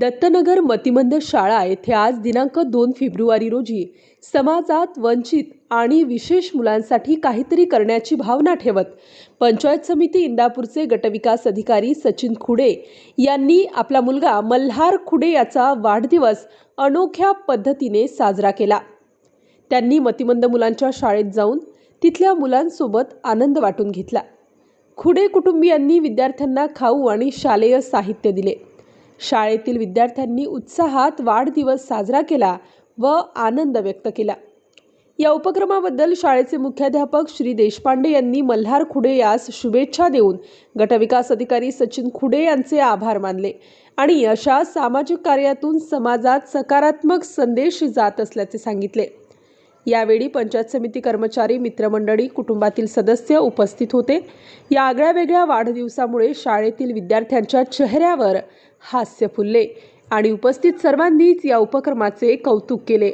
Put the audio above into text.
दत्तनगर मतिमंद शाळा येथे आज दिनांक दोन फेब्रुवारी रोजी समाजात वंचित आणि विशेष मुलांसाठी काहीतरी करण्याची भावना ठेवत पंचायत समिती इंदापूरचे गटविकास अधिकारी सचिन खुडे यांनी आपला मुलगा मल्हार खुडे याचा वाढदिवस अनोख्या पद्धतीने साजरा केला. त्यांनी मतिमंद मुलांच्या शाळेत जाऊन तिथल्या मुलांसोबत आनंद वाटून घेतला. खुडे कुटुंबियांनी विद्यार्थ्यांना खाऊ आणि शालेय साहित्य दिले. शाळेतील विद्यार्थ्यांनी उत्साहात वाढदिवस साजरा केला व आनंद व्यक्त केला. या उपक्रमाबद्दल शाळेचे मुख्याध्यापक श्री देशपांडे यांनी मल्हार खुडे यास शुभेच्छा देऊन गटविकास अधिकारी सचिन खुडे यांचे आभार मानले आणि अशा सामाजिक कार्यातून समाजात सकारात्मक संदेश जात असल्याचे सांगितले. यावेळी पंचायत समिती कर्मचारी मित्रमंडळी कुटुंबातील सदस्य उपस्थित होते. या आगळ्या वेगळ्या वाढदिवसामुळे शाळेतील विद्यार्थ्यांच्या चेहऱ्यावर हास्य फुलले आणि उपस्थित सर्वांनीच या उपक्रमाचे कौतुक केले.